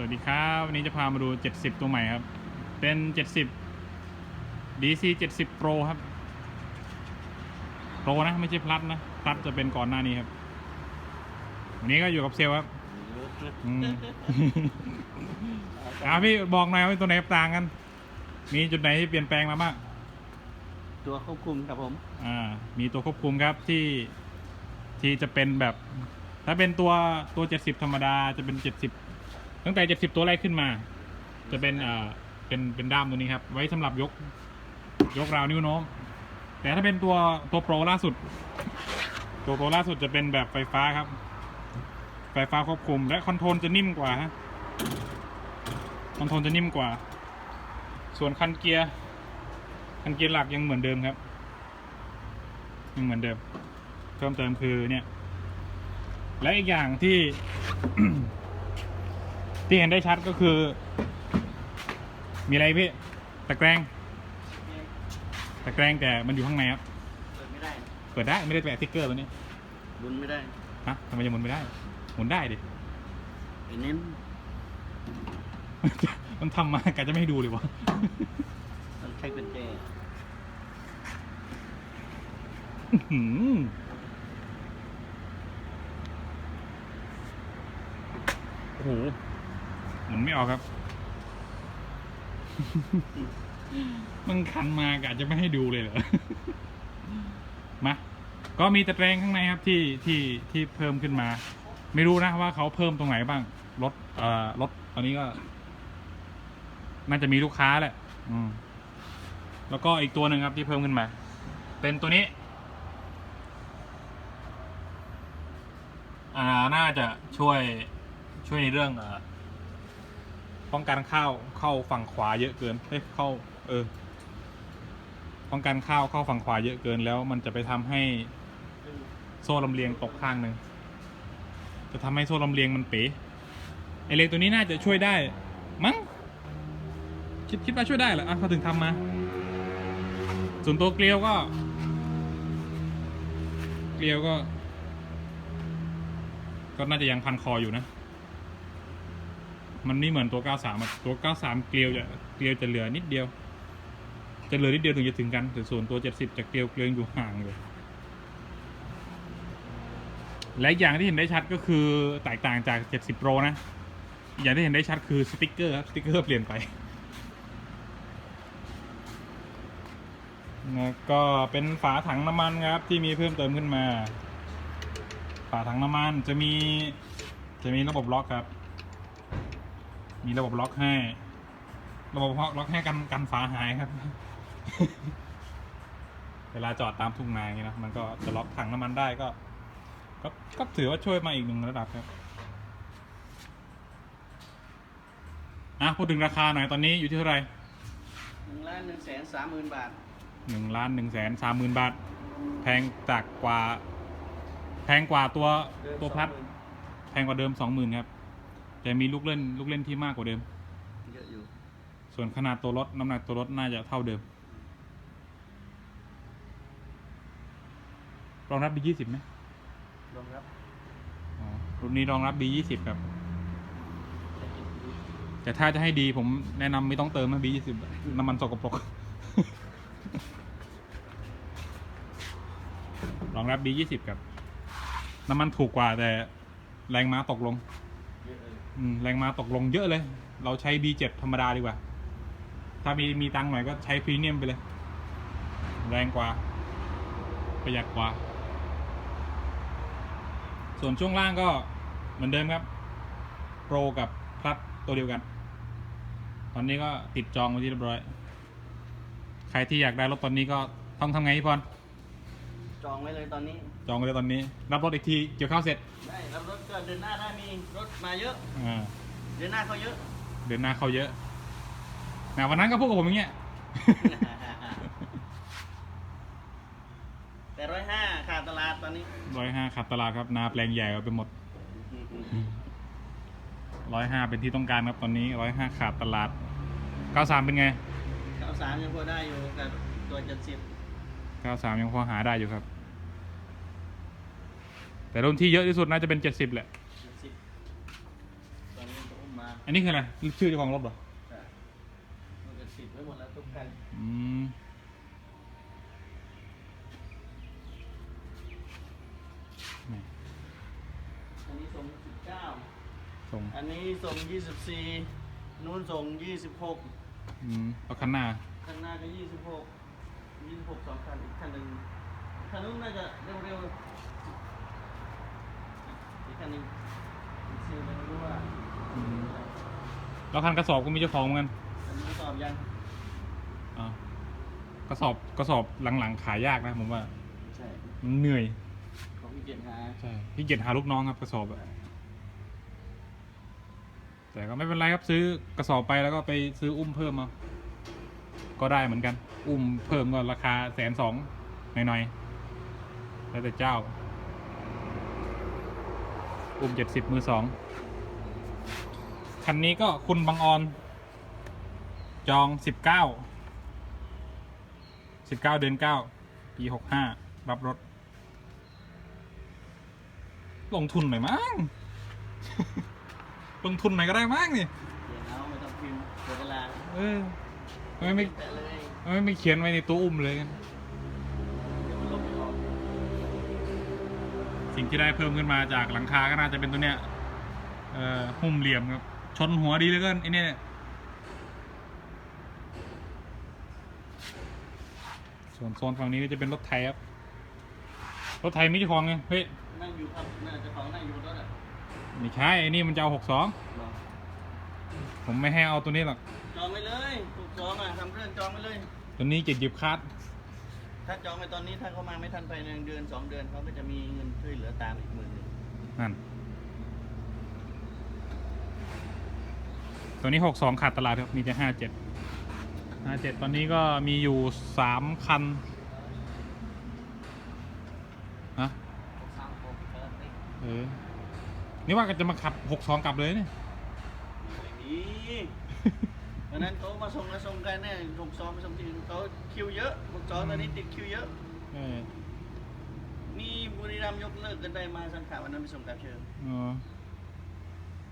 สวัสดีครับวันนี้จะพามาดู 70 ตัวใหม่ครับ เป็น 70 DC 70 Pro ครับ Pro นะ ไม่ใช่ Plus นะ Plus จะเป็นก่อนหน้านี้ครับวันนี้ก็อยู่กับเซลลครับอืมอ่าพี่บอกหน่อยว่าตัวไหนต่างกัน มีจุดไหนที่เปลี่ยนแปลงมาบ้างตัวควบคุมครับผม อ่า มีตัวควบคุมครับที่ที่จะเป็นแบบ ถ้าเป็นตัวตัว 70 ธรรมดาจะเป็น 70 ตั้งแต่ 70 ตัวแรกขึ้นมา จะเป็นเอ่าเป็นเป็นด้ามตัวนี้ครับ ไว้สำหรับยก ยกราวนิ้วโน้ม แต่ถ้าเป็นตัวตัวโปรล่าสุด ตัวโปรล่าสุดจะเป็นแบบไฟฟ้าครับ ไฟฟ้าควบคุม และคอนโทรลจะนิ่มกว่าฮะคอนโทรลจะนิ่มกว่า ส่วนคันเกียร์คันเกียร์หลักยังเหมือนเดิมครับยังเหมือนเดิม เพิ่มเติมคือเนี่ย และอีกอย่างที่ ที่เห็นได้ชัดก็คือ มีอะไรพี่ตะแกรงตะแกรงแต่มันอยู่ข้างในครับเปิดไม่ได้เปิดได้ไม่ได้แปะสติ๊กเกอร์ตัวนี้บุนไม่ได้ฮะทำไมจะหมุนไม่ได้หมุนได้ดิไอ้เน้น มันทำมากะจะไม่ให้ดูเลยวะต้องใช้กุญแจอื้อหือโอ้โห หมุนไม่ออกครับมันคันมากะจะไม่ให้ดูเลยเหรอ มา ก็มีตะแกรงข้างในครับที่ที่ที่เพิ่มขึ้นมา ไม่รู้นะว่าเขาเพิ่มตรงไหนบ้าง รถเอ่อรถตอนนี้ก็ น่าจะมีลูกค้าแหละ อืม แล้วก็อีกตัวหนึ่งครับที่เพิ่มขึ้นมา เป็นตัวนี้ อ่า น่าจะช่วยช่วยในเรื่องอ่อ ป้องกันข้าวเข้าฝั่งขวาเยอะเกินเอ้ยเข้า เออ ป้องกันข้าวเข้าฝั่งขวาเยอะเกินแล้วมันจะไปทำให้โซ่ลำเลียงตกข้างหนึ่งจะทำให้โซ่ลำเลียงมันเป๋ไอเล็กตัวนี้น่าจะช่วยได้ มั้งคิดคิดว่าช่วยได้เหรออะเขาถึงทำมา ส่วนตัวเกลียวก็ เกลียวก็ ก็น่าจะยังพันคออยู่นะ มันไม่เหมือนตัว 93อะตัว 93 เกลียวจะเกลียวจะเหลือนิดเดียว จะเหลือนิดเดียวถึงจะถึงกันแต่ส่วนตัว 70 จะเกลียวเกลียวอยู่ห่างเลยและอย่างที่เห็นได้ชัดก็คือแตกต่างจาก 70 Pro นะอีกอย่างที่เห็นได้ชัดคือสติกเกอร์ครับสติกเกอร์เปลี่ยนไปแล้วก็เป็นฝาถังน้ำมันครับที่มีเพิ่มเติมขึ้นมา ฝาถังน้ำมันจะมีจะมีระบบล็อกครับ มีระบบล็อกให้ ระบบล็อกให้กันกันฝาหายครับ เวลาจอดตามทุ่งนาอย่างนี้นะมันก็จะล็อกถังน้ำมันได้ก็ ก็ก็ถือว่าช่วยมาอีกหนึ่งระดับครับอะพูดถึงราคาหน่อยตอนนี้อยู่ที่เท่าไหร่หนึ่งล้านหนึ่งแสนสามหมื่นบาทหนึ่งล้านหนึ่งแสนสามหมื่นบาท แพงจากกว่า แพงกว่าตัวเดิมตัวพลัด20,000แพงกว่าเดิมสองหมื่นครับ แต่มีลูกเล่นลูกเล่นที่มากกว่าเดิม เยอะอยู่ส่วนขนาดตัวรถน้ำหนักตัวรถน่าจะเท่าเดิมรองรับ B ยี่สิบไหมรองรับอ๋อรุ่นนี้รองรับ B ยี่สิบครับ แต่ถ้าจะให้ดีผมแนะนำไม่ต้องเติมนะ B ยี่สิบน้ำมันสกปรก รองรับ B ยี่สิบครับ น้ำมันถูกกว่าแต่แรงม้าตกลง แรงมาตกลงเยอะเลย เราใช้ B7 ธรรมดาดีกว่า ถ้ามีมีตังค์หน่อยก็ใช้พรีเมียมไปเลย แรงกว่า ประหยัดกว่า ส่วนช่วงล่างก็เหมือนเดิมครับ โปรกับพลัดตัวเดียวกัน ตอนนี้ก็ติดจองไว้ที่เรียบร้อย ใครที่อยากได้รถตอนนี้ก็ต้องทำไงพี่พร จองไว้เลยตอนนี้ จองไว้เลยตอนนี้ รับรถอีกทีเกี่ยวข้าวเสร็จได้รับรถก็เดินหน้าได้มีรถมาเยอะ อ่าเดินหน้าเขาเยอะ เดือนหน้าเขาเยอะนะวันนั้นก็พูดกับผมอย่างเงี้ย แต่ร้อยห้าขาดตลาดตอนนี้ ร้อยห้าขับตลาดครับนาแปลงใหญ่เอาไปหมด ร้อยห้าเป็นที่ต้องการครับตอนนี้ร้อยห้าขาดตลาดเก้าสามเป็นไง เก้าสามยังพอได้อยู่กับตัวเจ็ดสิบ เก้าสามยังพอหาได้อยู่ครับ แต่รุ่นที่เยอะที่สุดน่าจะเป็นเจ็ดสิบแหละเจ็ดสิบตอนนี้ก็อุ้มมาอันนี้คืออะไร ชื่อเจ้าของรถเหรอ แต่มันจะติดไว้หมดแล้วทุกคันอืมแหม่อันนี้ส่งสิบเก้าส่ง อันนี้ส่งยี่สิบสี่นู้นส่งยี่สิบหกอืมเอาคันหน้า ข้างหน้าก็ยี่สิบหก ยี่สิบหกสองคันอีกคันหนึ่งคันนู้นน่าจะเร็วๆอีกคันหนึ่งอีกชื่อไม่รู้ว่าอืมแล้วคันกระสอบก็มีเจ้าของเหมือนกันอันนี้สอบยังอ่ากระสอบกระสอบหลังๆขายยากนะผมว่าใช่มันเหนื่อยของพี่เกียรติหาใช่พี่เกียจหาลูกน้องครับกระสอบอะแต่ก็ไม่เป็นไรครับซื้อกระสอบไปแล้วก็ไปซื้ออุ้มเพิ่มมา ก็ได้เหมือนกัน อุ้มเพิ่มก็ราคาแสนสองหน่อยๆแล้วแต่เจ้า อุ้มเจ็ดสิบมือสองคันนี้ก็คุณบังออน จองสิบเก้าสิบเก้าเดือนเก้าปีหกห้ารับรถ ลงทุนหน่อยมั้ง ลงทุนหน่อยก็ได้มั้งนี่เขียนเอาไม่ต้องพิมพ์เสียเวลาเออ ทำไมไม่แต่เลยทำไมไม่เขียนไว้ในตัวอุ้มเลยกันเดี๋ยวมันลบไม่ออกสิ่งที่ได้เพิ่มขึ้นมาจากหลังคาก็น่าจะเป็นตัวเนี้ยเอ่อหุ้มเหลี่ยมครับ ชนหัวดีเหลือเกินไอ้เนี่ยส่วนโซนฝั่งนี้ก็จะเป็นรถไทยครับ รถไทยมีเจ้าของไงเฮ้ยนั่งอยู่ครับน่าจะของนั่งอยู่บนรถอะไม่ใช่ไอ้นี่มันจะเอาหกสองรอ ผมไม่ให้เอาตัวนี้หรอก จองไปเลยถูกจองอะทำเรื่องจองไปเลย ตัวนี้จะหยิบคัดถ้าจองไปตอนนี้ถ้าเขามาไม่ทันภายในเดือนสองเดือนเขาก็จะมีเงินช่วยเหลือตามอีกหมื่นหนึ่งนั่น ตัวนี้หกสองขาดตลาดครับ มีแต่ห้าเจ็ดห้าเจ็ดตอนนี้ก็มีอยู่สามคันฮะเออ นี่ว่าก็จะมาขับหกสองกลับเลยเนี่ย ไม่มีวันนั้นเขามาส่งมาส่งกันเนี่ยถูกซองไปส่งที่อื่นเขาคิวเยอะถูกซองตอนนี้ติดคิวเยอะเออนี่บุรีรัมย์ยกเลิกกันได้มาสังขารวันนั้นไปส่งกับเชิญเออ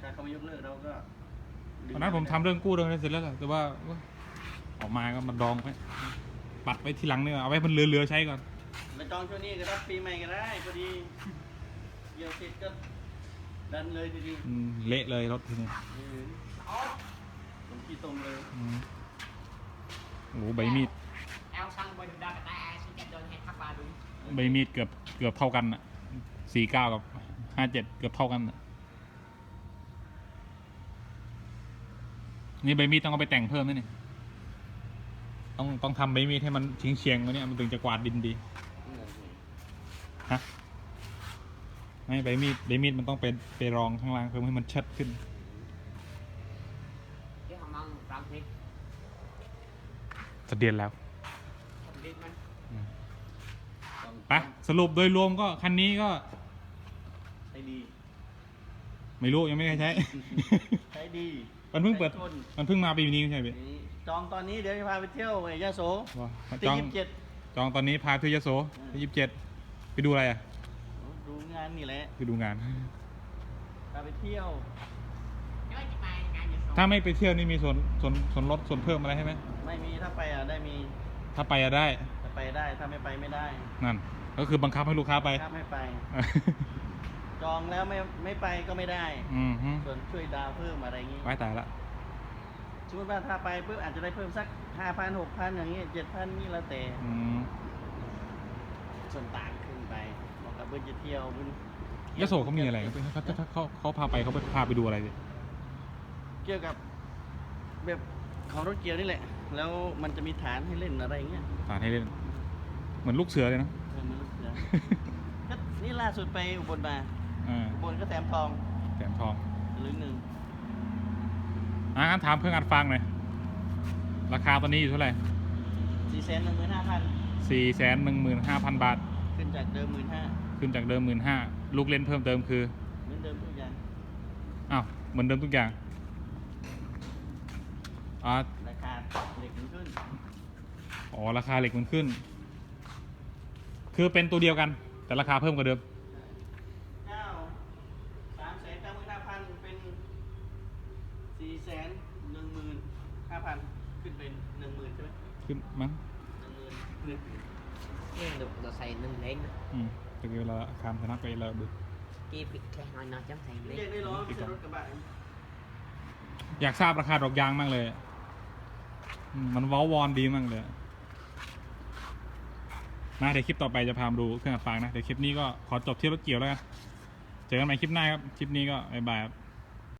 ถ้าเขาไม่ยกเลิกเราก็ดึงตอนนั้นผมทำเรื่องกู้เรื่องนี้เสร็จแล้วแหละแต่ว่าออกมาก็มาดองไปปัดไว้ทีหลังเนี่ยเอาไว้มันเหลือๆใช้ก่อนมาจองช่วงนี้ก็รับปีใหม่ก็ได้พอดีเดี๋ยวเสร็จก็ดันเลยทีเดียวอืมเละเลยรถทีนี้เออ ผมขี้ตรงเลยอืมโอ้โหใบมีด Eo xăng bên đó là ai ai sẽ cho đơn hay thắp ba đúng ใบมีดเกือบเกือบเท่ากันอะสี่เก้ากับห้าเจ็ดเกือบเท่ากันอะนี่ใบมีดต้องเอาไปแต่งเพิ่มนะนี่ต้องต้องทำใบมีดให้มันเฉียงเฉียงๆกว่านี้มันถึงจะกวาดดินดี ฮะ ไม่ใบมีดใบมีดมันต้องไปไปรองข้างล่างเพิ่มให้มันชัดขึ้น chứ không ăn làm thịt สะเดียนแล้ว không biết mình ไปสรุปโดยรวมก็คันนี้ก็ใช้ดีไม่รู้ยังไม่ได้ใช้ ใช้ดีมันเพิ่งเปิด ใช้ทนมันเพิ่งมาปีนี้ไม่ใช่ไหมนี่จองตอนนี้เดี๋ยวจะพาไปเที่ยวไอ้ยะโสว้าที่จองยี่สิบเจ็ดจองตอนนี้พาทุยโสที่ยี่สิบเจ็ดไปดูอะไรอะดูงานนี่แหละไปดูงาน พาไปเที่ยว ถ้าไม่ไปเที่ยวนี่มีส่วนส่วนส่วนลดส่วนเพิ่มอะไรใช่ไหมไม่มีถ้าไปอะได้มีถ้าไปอะได้ถ้าไปได้ถ้าไม่ไปไม่ได้นั่น ก็คือบังคับให้ลูกค้าไป ถ้าไม่ไป จองแล้วไม่ไม่ไปก็ไม่ได้ อืมฮึส่วนช่วยดาวเพิ่มอะไรอย่างงี้ไว้ตายละสมมติว่าถ้าไปปุ๊บอาจจะได้เพิ่มสักห้าพันหกพันอย่างงี้เจ็ดพันนี่แล้วแต่อืมส่วนต่างขึ้นไปบอกกับเบิร์จะเที่ยวบุญยโสเขามีอะไรเขาถ้าถ้าเขาเขาพาไปเขาไปพาไปดูอะไรดิ เกี่ยวกับแบบของรถเกียร์นี่แหละ แล้วมันจะมีฐานให้เล่นอะไรอย่างเงี้ยสานให้เล่น เหมือนลูกเสือเลยนะเออมันรู้สึกนะ ก็นี่ล่าสุดไปอุบลมา อ่าอุบลก็แถมทองแสนทองหรือหนึ่งอะงั้นถามเพื่อนอัดฟังหน่อยราคาตอนนี้อยู่เท่าไหร่สี่แสนหนึ่งหมื่นห้าพันสี่แสนหนึ่งหมื่นห้าพันบาท ขึ้นจากเดิมหมื่นห้าขึ้นจากเดิมหมื่นห้าลูกเล่นเพิ่มเติมคือเหมือนเดิมทุกอย่างอ้าวเหมือนเดิมทุกอย่าง อ๋อราคาเหล็กมันขึ้น อ๋อราคาเหล็กมันขึ้น คือเป็นตัวเดียวกัน แต่ราคาเพิ่มกว่าเดิมเก้าสามแสนเก้าหมื่นห้าพันเป็นสี่แสนหนึ่งหมื่นห้าพันขึ้นเป็นหนึ่งหมื่นใช่ไหมขึ้นมั้งหนึ่งหมื่นหนึ่งนี่ดูเราใส่หนึ่งเล้งอืมแต่เวลาคามชนะไปเรา ดูกีปิดแค่น้อยน้อยจังใส่เรีเล้ยงกได้ร้อยไม่ใช่รถกระบะ อยากทราบราคาดอกยางมากเลย อืมมันเว้าวอนดีมากเลยมาเดี๋ยวคลิปต่อไปจะพามาดูเครื่องอัดฟางนะ เดี๋ยวคลิปนี้ก็ขอจบที่รถเกี่ยวแล้วกัน เจอกันใหม่คลิปหน้าครับ คลิปนี้ก็บ๊ายบายครับ